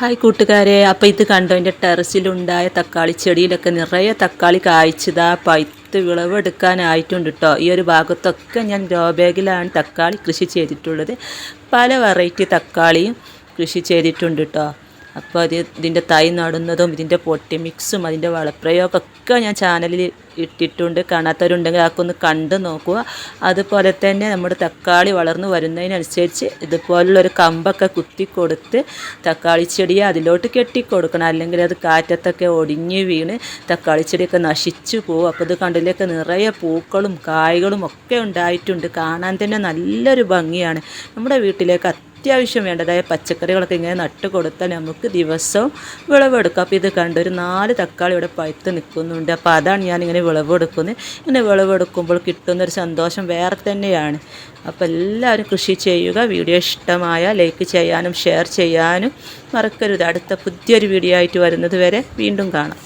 Hi കൂട്ടുകാരെ അപ്പോൾ ഇത് കണ്ടോ എന്റെ ടെറസിലുണ്ടായ തക്കാളി ചെടിയിലൊക്കെ നിറയെ തക്കാളി കായ്ച്ചതാ. പൈത്ത് വിളവെടുക്കാനായിട്ടുണ്ട് കേട്ടോ ഈ ഒരു ഭാഗത്തൊക്കെ ഞാൻ ഗ്രോ ബാഗിലാണ് തക്കാളി കൃഷി ചെയ്തിട്ടുള്ളത്. പല വെറൈറ്റി തക്കാളിയും കൃഷി ചെയ്തിട്ടുണ്ട് കേട്ടോ അപ്പോൾ അത് ഇതിന്റെ തൈ നടുന്നതും ഇതിന്റെ പൊട്ടി മിക്സും അതിന്റെ വളപ്രയോഗമൊക്കെ ഞാൻ ചാനലിൽ ഇട്ടിട്ടുണ്ട്. കാണാത്തവരുണ്ടെങ്കിൽ അതൊക്കെ ഒന്ന് കണ്ടു നോക്കുക. അതുപോലെ തന്നെ നമ്മുടെ തക്കാളി വളർന്നു വരുന്നതിനനുസരിച്ച് ഇതുപോലുള്ളൊരു കമ്പൊക്കെ കുത്തി കൊടുത്ത് തക്കാളി ചെടിയെ അതിലോട്ട് കെട്ടിക്കൊടുക്കണം. അല്ലെങ്കിൽ അത് കാറ്റത്തൊക്കെ ഒടിഞ്ഞു വീണ് തക്കാളി ചെടിയൊക്കെ നശിച്ചു പോകും. അപ്പോൾ ഇത് കണ്ടിലേക്ക് നിറയെ പൂക്കളും കായ്കളും ഒക്കെ ഉണ്ടായിട്ടുണ്ട്. കാണാൻ തന്നെ നല്ലൊരു ഭംഗിയാണ്. നമ്മുടെ വീട്ടിലേക്ക് അത്യാവശ്യം വേണ്ടതായ പച്ചക്കറികളൊക്കെ ഇങ്ങനെ നട്ട് കൊടുത്താൽ നമുക്ക് ദിവസവും വിളവെടുക്കാം. അപ്പോൾ ഇത് കണ്ട് ഒരു നാല് തക്കാളി ഇവിടെ പഴുത്ത് നിൽക്കുന്നുണ്ട്. അപ്പോൾ അതാണ് ഞാനിങ്ങനെ വിളവെടുക്കുന്നത്. ഇങ്ങനെ വിളവെടുക്കുമ്പോൾ കിട്ടുന്നൊരു സന്തോഷം വേറെ തന്നെയാണ്. അപ്പോൾ എല്ലാവരും കൃഷി ചെയ്യുക. വീഡിയോ ഇഷ്ടമായ ലൈക്ക് ചെയ്യാനും ഷെയർ ചെയ്യാനും മറക്കരുത്. അടുത്ത പുതിയൊരു വീഡിയോ ആയിട്ട് വരുന്നത് വരെ വീണ്ടും കാണാം.